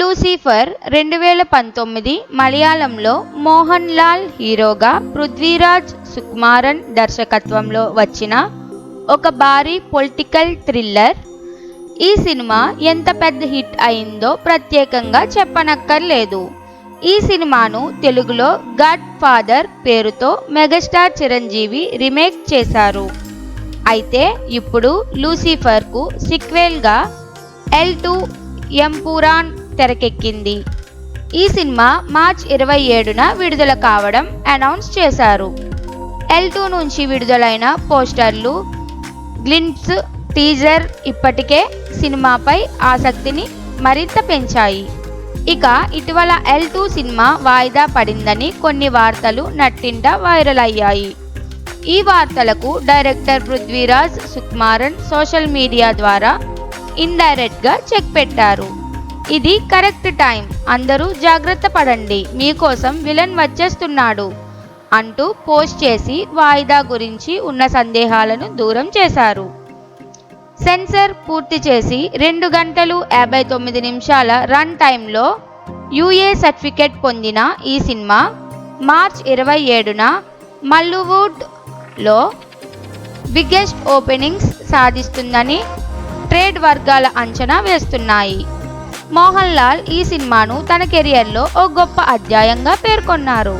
Lucifer రెండు వేల పంతొమ్మిది మలయాళంలో మోహన్ లాల్ హీరోగా పృథ్వీరాజ్ సుకుమారన్ దర్శకత్వంలో వచ్చిన ఒక భారీ పొలిటికల్ థ్రిల్లర్. ఈ సినిమా ఎంత పెద్ద హిట్ అయిందో ప్రత్యేకంగా చెప్పనక్కర్లేదు. ఈ సినిమాను తెలుగులో గాడ్ ఫాదర్ పేరుతో మెగాస్టార్ చిరంజీవి రీమేక్ చేశారు. అయితే ఇప్పుడు లూసిఫర్కు సిక్వెల్గా ఎల్ టు ఎంపురాన్ తెరకెక్కింది. ఈ సినిమా మార్చ్ ఇరవై ఏడున విడుదల కావడం అనౌన్స్ చేశారు. ఎల్ టూ నుంచి విడుదలైన పోస్టర్లు గ్లింప్స్ టీజర్ ఇప్పటికే సినిమాపై ఆసక్తిని మరింత పెంచాయి. ఇక ఇటీవల ఎల్ టూ సినిమా వాయిదా పడిందని కొన్ని వార్తలు నట్టింట వైరల్ అయ్యాయి. ఈ వార్తలకు director Prithviraj Sukumaran social media ద్వారా ఇండైరెక్ట్గా చెక్ పెట్టారు. ఇది కరెక్ట్ టైం. అందరూ జాగ్రత్త పడండి. మీకోసం విలన్ వచ్చేస్తున్నాడు. అంటూ పోస్ట్ చేసి వాయిదా గురించి ఉన్న సందేహాలను దూరం చేశారు. సెన్సర్ పూర్తి చేసి రెండు గంటలు యాభై తొమ్మిది నిమిషాల రన్ టైంలో యూఏ సర్టిఫికెట్ పొందిన ఈ సినిమా మార్చ్ ఇరవై ఏడున మల్లువుడ్లో బిగ్గెస్ట్ ఓపెనింగ్స్ సాధిస్తుందని ట్రేడ్ వర్గాల అంచనా వేస్తున్నాయి. మోహన్ లాల్ ఈ సినిమాను తన కెరియర్లో ఓ గొప్ప అధ్యాయంగా పేర్కొన్నారు.